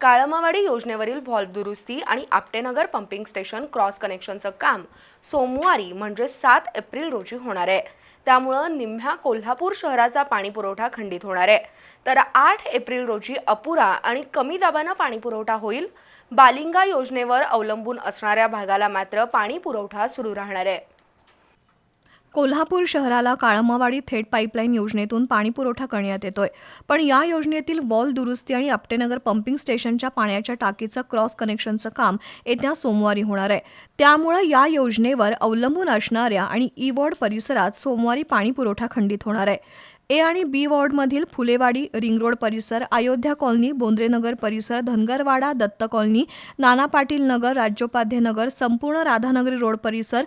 Kalammawadi योजनेवरील valve दुरुस्ती आणि Aptenagar pumping station cross कनेक्शनचं काम सोमवारी म्हणजे सात एप्रिल रोजी होणार आहे. त्यामुळं निम्म्या कोल्हापूर शहराचा पाणीपुरवठा खंडित होणार आहे. तर आठ एप्रिल रोजी अपुरा आणि कमी दाबानं पाणीपुरवठा होईल. बालिंगा योजनेवर अवलंबून असणाऱ्या भागाला मात्र पाणीपुरवठा सुरू राहणार आहे. कोल्हापूर शहराला काळमावाडी थेट पाईपलाईन योजनेतून पाणीपुरवठा करण्यात येतोय. पण या योजनेतील वॉल दुरुस्ती आणि आपटेनगर पंपिंग स्टेशनच्या पाण्याच्या टाकीचं क्रॉस कनेक्शनचं काम येत्या सोमवारी होणार आहे. त्यामुळं या योजनेवर अवलंबून असणाऱ्या आणि ई वॉर्ड परिसरात सोमवारी पाणीपुरवठा खंडित होणार आहे. ए आणि बी वॉर्डमधील फुलेवाडी रिंग रोड परिसर अयोध्या कॉलनी बोंद्रेनगर परिसर धनगरवाडा दत्त कॉलनी नाना पाटील नगर राज्योपाध्याय नगर संपूर्ण राधानगरी रोड परिसर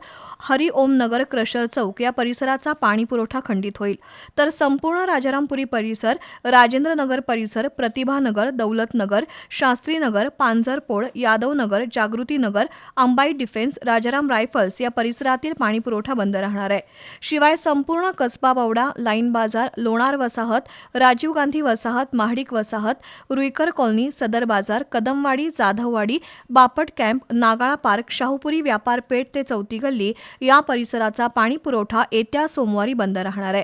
हरिओम नगर क्रशर चौक या परिसराचा पाणीपुरवठा खंडित होईल. तर संपूर्ण राजारामपुरी परिसर राजेंद्र नगर परिसर प्रतिभानगर दौलतनगर शास्त्रीनगर पांजरपोळ यादवनगर जागृतीनगर अंबाई डिफेन्स राजाराम रायफल्स या परिसरातील पाणीपुरवठा बंद राहणार आहे. शिवाय संपूर्ण कसबा बावडा लाईन बाजार लोणार वसाहत राजीव गांधी वसाहत महाडिक वसाहत Ruikar colony Sadar Bazaar Kadamwadi Jadhavwadi Bapat camp Nagala park Shahupuri व्यापारपेठ ते चौथी गल्ली या परिसराचा पाणीपुरवठा येत्या सोमवारी बंद राहणार आहे.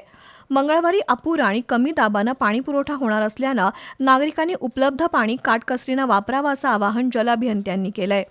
मंगळवारी अपुरा आणि कमी दाबानं पाणीपुरवठा होणार असल्यानं नागरिकांनी उपलब्ध पाणी काटकसरीनं वापरावं असं आवाहन जलाभियंत्यांनी आहे